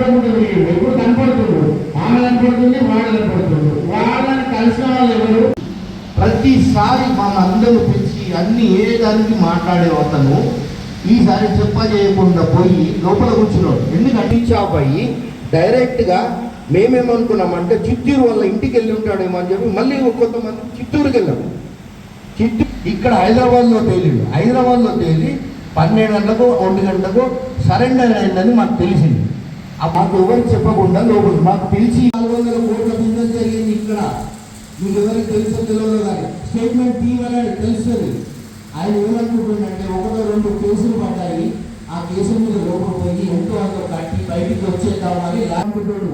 కనపడుతుంది. ఎప్పుడు కనపడుతుంది. ఆమె కనపడుతుంది వాడు కనపడుతుంది. వాళ్ళని కలిసిన వాళ్ళు ఎవరు? ప్రతిసారి మనందరూ పిలిచి అన్ని ఏ దానికి మాట్లాడే అతను ఈసారి చెప్ప చేయకుండా పోయి లోపల కూర్చున్నాడు. ఎందుకంటే షాప్ అయ్యి డైరెక్ట్గా మేమేమనుకున్నామంటే చిత్తూరు వాళ్ళ ఇంటికి వెళ్ళి ఉంటాడేమో అని చెప్పి మళ్ళీ కొంతమంది చిత్తూరుకి వెళ్ళాము చిత్తూరు ఇక్కడ హైదరాబాద్లో తేలిండు. హైదరాబాద్లో తేలి పన్నెండు గంటలకు ఒంటి గంటలకు సరెండర్ అయిందని మాకు తెలిసింది. మాకు ఎవరు చెప్పకుండా లోపల మాకు పిలిచి నాలుగు వందల కోట్ల బిజినెస్ జరిగింది ఇక్కడ. మీకు ఎవరికి తెలుసో తెలియదు కానీ స్టేట్మెంట్ తీయమని తెలుస్తుంది. ఆయన ఏమనుకుంటుందంటే ఒకటో రెండు కేసులు పడ్డాయి. ఆ కేసుల మీద లోపల పోయి ఎంతో అంత కట్టి బయటికి వచ్చేద్దామని అనుకుంటాడు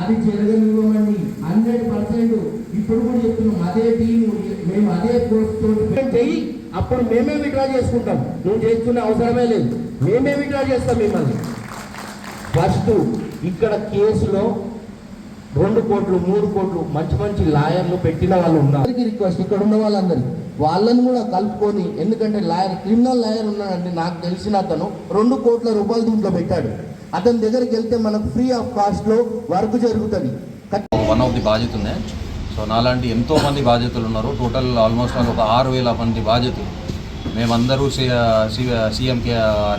అది జరగనివ్వమండి హండ్రెడ్ పర్సెంట్ ఇప్పుడు కూడా చెప్తున్నాం. అదే టీం మేము అదే కోర్సుతో చెయ్యి అప్పుడు మేమే విడ్రా చేసుకుంటాం. నువ్వు చేసుకునే అవసరమే లేదు. మేమే విడ్రా చేస్తాం మిమ్మల్ని. ఫస్ట్ ఇక్కడ కేసులో రెండు కోట్లు మూడు కోట్లు మంచి మంచి లాయర్లు పెట్టిన వాళ్ళు ఉన్నారు. అందరికీ రిక్వెస్ట్ ఇక్కడ ఉన్న వాళ్ళందరికీ. వాళ్ళని కూడా కలుపుకొని ఎందుకంటే లాయర్ క్రిమినల్ లాయర్ ఉన్నాడండి నాకు తెలిసిన అతను. రెండు కోట్ల రూపాయలు దీంట్లో పెట్టాడు. అతని దగ్గరికి వెళ్తే మనకు ఫ్రీ ఆఫ్ కాస్ట్లో వర్క్ జరుగుతుంది. వన్ ఆఫ్ ది బాధ్యతనే సో నాలాంటి ఎంతో మంది బాధ్యతలు ఉన్నారు. టోటల్ ఆల్మోస్ట్ ఒక ఆరు వేల మంది బాధ్యతలు. మేమందరూ సీఎం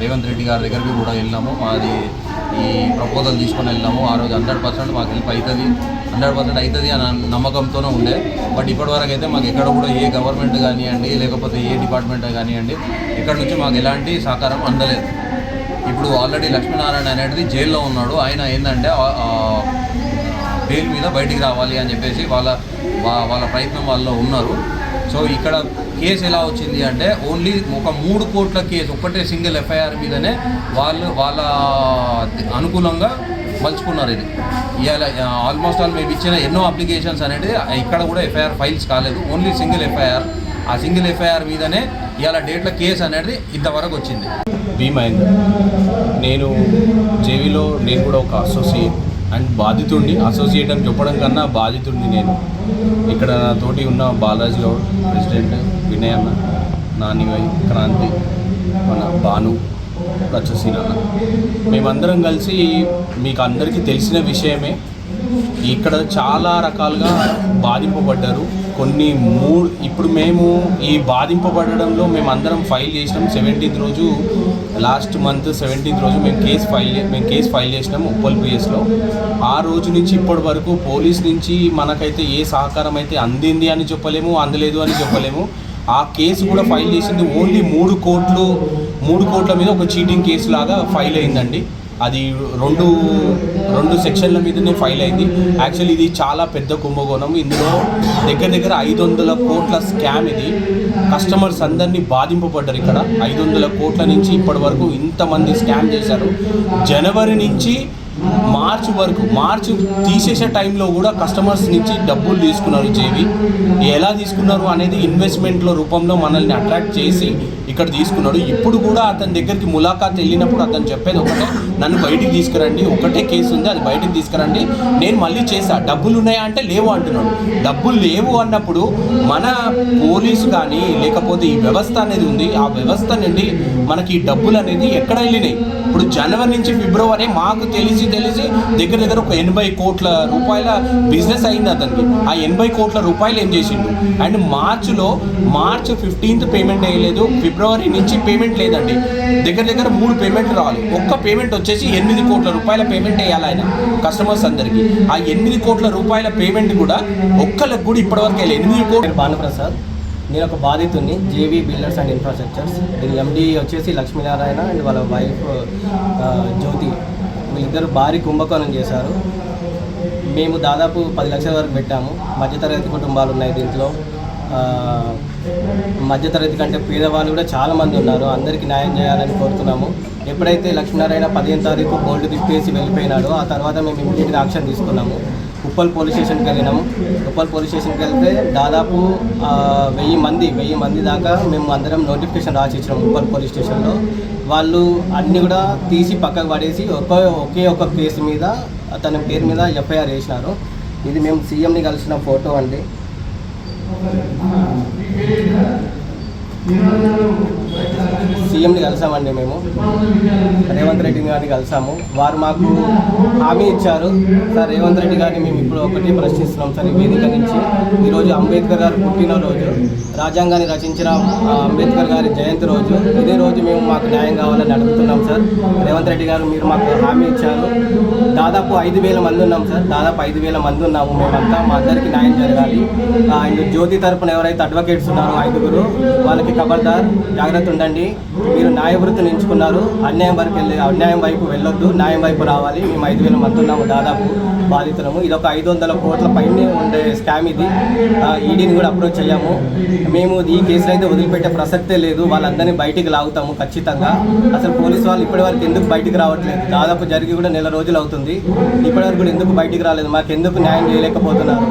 రేవంత్ రెడ్డి గారి దగ్గరికి కూడా వెళ్ళినాము. మాది ఈ ప్రపోజల్ తీసుకొని వెళ్ళినాము. ఆ రోజు హండ్రెడ్ పర్సెంట్ మాకు హెల్ప్ అవుతుంది హండ్రెడ్ పర్సెంట్ అవుతుంది అని నమ్మకంతోనే ఉండే. బట్ ఇప్పటివరకు అయితే మాకు ఎక్కడ కూడా ఏ గవర్నమెంట్ కానివ్వండి లేకపోతే ఏ డిపార్ట్మెంట్ కానివ్వండి ఇక్కడ నుంచి మాకు ఎలాంటి సహకారం అందలేదు. ఇప్పుడు ఆల్రెడీ లక్ష్మీనారాయణ అనేది జైల్లో ఉన్నాడు. ఆయన ఏంటంటే బెయిల్ మీద బయటికి రావాలి అని చెప్పేసి వాళ్ళ వాళ్ళ ప్రయత్నం వాళ్ళు ఉన్నారు. సో ఇక్కడ కేసు ఎలా వచ్చింది అంటే ఓన్లీ ఒక మూడు కోట్ల కేసు ఒక్కటే సింగిల్ ఎఫ్ఐఆర్ మీదనే వాళ్ళు వాళ్ళ అనుకూలంగా మలుచుకున్నారు ఇది. ఇవాళ ఆల్మోస్ట్ ఆల్ మేము ఇచ్చిన ఎన్నో అప్లికేషన్స్ అనేది ఇక్కడ కూడా ఎఫ్ఐఆర్ ఫైల్స్ కాలేదు. Only single FIR. ఆ సింగిల్ ఎఫ్ఐఆర్ మీదనే ఇవాళ డేట్ల కేసు అనేది ఇంతవరకు వచ్చింది. బి నేను జేవీలో నేను కూడా ఒక అసోసియేట్ అండ్ బాధితుడిని అసోసియేట్ అని చెప్పడం కన్నా బాధితుడిని నేను. ఇక్కడ నాతోటి ఉన్న బాలాజీ గౌడ్ ప్రెసిడెంట్ వినయ్ అన్న నానివై క్రాంతి మన భాను రచసీన అన్న మేమందరం కలిసి మీకు అందరికీ తెలిసిన విషయమే ఇక్కడ చాలా రకాలుగా బాధింపబడ్డారు. కొన్ని మూడు ఇప్పుడు మేము ఈ బాధింపబడడంలో మేము అందరం ఫైల్ చేసినాం. సెవెంటీన్త్ రోజు లాస్ట్ మంత్ సెవెంటీన్త్ రోజు మేము కేసు ఫైల్ మేము కేసు ఫైల్ చేసినాం ఉప్పల్ పిఎస్లో. ఆ రోజు నుంచి ఇప్పటి వరకు పోలీస్ నుంచి మనకైతే ఏ సహకారం అయితే అందింది అని చెప్పలేము అందలేదు అని చెప్పలేము. ఆ కేసు కూడా ఫైల్ చేసింది ఓన్లీ మూడు కోట్లు మూడు కోట్ల మీద ఒక చీటింగ్ కేసు లాగా ఫైల్ అయిందండి. అది రెండు రెండు సెక్షన్ల మీదనే ఫైల్ అయింది. యాక్చువల్లీ ఇది చాలా పెద్ద కుంభకోణం. ఇందులో దగ్గర దగ్గర ఐదు వందల కోట్ల స్కామ్ ఇది. కస్టమర్స్ అందరినీ బాధింపబడ్డారు ఇక్కడ. ఐదు వందల కోట్ల నుంచి ఇప్పటి వరకు ఇంతమంది స్కామ్ చేశారు. జనవరి నుంచి మార్చ్ వరకు మార్చ్ తీసేసే టైంలో కూడా కస్టమర్స్ నుంచి డబ్బులు తీసుకున్నారు జేవి. ఎలా తీసుకున్నారు అనేది ఇన్వెస్ట్మెంట్లో రూపంలో మనల్ని అట్రాక్ట్ చేసి ఇక్కడ తీసుకున్నాడు. ఇప్పుడు కూడా అతని దగ్గరికి ములాఖాత్ వెళ్ళినప్పుడు అతను చెప్పేది ఒకటే నన్ను బయటికి తీసుకురండి ఒకటే కేసు ఉంది అది బయటికి తీసుకురండి. నేను మళ్ళీ చేస్తా. డబ్బులు ఉన్నాయా అంటే లేవు అంటున్నాడు. డబ్బులు లేవు అన్నప్పుడు మన పోలీసు కానీ లేకపోతే ఈ వ్యవస్థ అనేది ఉంది. ఆ వ్యవస్థ నుండి మనకి ఈ డబ్బులు అనేది ఎక్కడ వెళ్ళినాయి? ఇప్పుడు జనవరి నుంచి ఫిబ్రవరి మాకు తెలిసి తెలిసి దగ్గర దగ్గర ఒక ఎనభై కోట్ల రూపాయల బిజినెస్ అయింది అతనికి. ఆ ఎనభై కోట్ల రూపాయలు ఏం చేసిండు? అండ్ మార్చిలో మార్చ్ ఫిఫ్టీన్త్ పేమెంట్ వేయలేదు ఫిబ్రవరి నుంచి పేమెంట్ లేదండి. దగ్గర దగ్గర మూడు పేమెంట్లు రావాలి. ఒక్క పేమెంట్ వచ్చేసి ఎనిమిది కోట్ల రూపాయల పేమెంట్ వేయాలి ఆయన కస్టమర్స్ అందరికీ. ఆ ఎనిమిది కోట్ల రూపాయల పేమెంట్ కూడా ఒక్కళ్ళకి కూడా ఇప్పటివరకు వెళ్ళి ఎనిమిది కోట్ల భానుప్రసాద్. నేను ఒక బాధితుడిని జేవీ బిల్డర్స్ అండ్ ఇన్ఫ్రాస్ట్రక్చర్స్ దీని ఎండి వచ్చేసి లక్ష్మీనారాయణ అండ్ వాళ్ళ వైఫ్ జ్యోతి. వీళ్ళిద్దరు భారీ కుంభకోణం చేశారు. మేము దాదాపు పది లక్షల వరకు పెట్టాము. మధ్యతరగతి కుటుంబాలు ఉన్నాయి దీంట్లో. మధ్యతరగతి కంటే పేదవాళ్ళు కూడా చాలామంది ఉన్నారు. అందరికీ న్యాయం చేయాలని కోరుతున్నాము. ఎప్పుడైతే లక్ష్మీనారాయణ పదిహేను తారీఖు గోల్డ్ తిప్పేసి వెళ్ళిపోయినాడో ఆ తర్వాత మేము ఇమీడియట్గా యాక్షన్ తీసుకున్నాము. ఉప్పల్ పోలీస్ స్టేషన్కి వెళ్ళినాము. ఉప్పల్ పోలీస్ స్టేషన్కి వెళ్తే దాదాపు వెయ్యి మంది వెయ్యి మంది దాకా మేము అందరం నోటిఫికేషన్ రాసి ఇచ్చినాం ఉప్పల్ పోలీస్ స్టేషన్లో. వాళ్ళు అన్నీ కూడా తీసి పక్కకు పడేసి ఒక ఒకే ఒక కేసు మీద అతని పేరు మీద ఎఫ్ఐఆర్ వేసినారు. ఇది మేము సీఎంని కలిసిన ఫోటో అండి. సీఎంని కలిసామండి మేము. రేవంత్ రెడ్డి గారిని కలిసాము. వారు మాకు హామీ ఇచ్చారు. సార్ రేవంత్ రెడ్డి గారిని మేము ఇప్పుడు ఒకటి ప్రశ్నిస్తున్నాం సార్ ఈ వేదిక నుంచి. ఈరోజు అంబేద్కర్ గారు పుట్టినరోజు రాజ్యాంగాన్ని రచించిన అంబేద్కర్ గారి జయంతి రోజు. ఇదే రోజు మేము మాకు న్యాయం కావాలని అడుగుతున్నాం సార్. రేవంత్ రెడ్డి గారు మీరు మాకు హామీ ఇచ్చారు. దాదాపు ఐదు వేల మంది ఉన్నాం సార్. దాదాపు ఐదు వేల మంది ఉన్నాము. మేమంతా మా అందరికీ న్యాయం జరగాలి. ఆయన జ్యోతి తరపున ఎవరైతే అడ్వకేట్స్ ఉన్నారో ఐదుగురు వాళ్ళకి ఖబర్దార్ జాగ్రత్త ఉండండి. మీరు న్యాయ వృత్తిని ఎంచుకున్నారు. అన్యాయం వరకు వెళ్ళి అన్యాయం వైపు వెళ్ళొద్దు. న్యాయం వైపు రావాలి. మేము ఐదు వేల మంది ఉన్నాము దాదాపు బాధితులము. ఇది ఒక ఐదు వందల కోట్ల పైన ఉండే స్కామ్ ఇది. ఈడీని కూడా అప్రోచ్ అయ్యాము. మేము ఈ కేసులో అయితే వదిలిపెట్టే ప్రసక్తే లేదు. వాళ్ళందరినీ బయటికి లాగుతాము ఖచ్చితంగా. అసలు పోలీసు వాళ్ళు ఇప్పటివరకు ఎందుకు బయటికి రావట్లేదు? దాదాపు జరిగి కూడా నెల రోజులు అవుతుంది. ఇప్పటివరకు కూడా ఎందుకు బయటికి రాలేదు? మాకు ఎందుకు న్యాయం చేయలేకపోతున్నారు?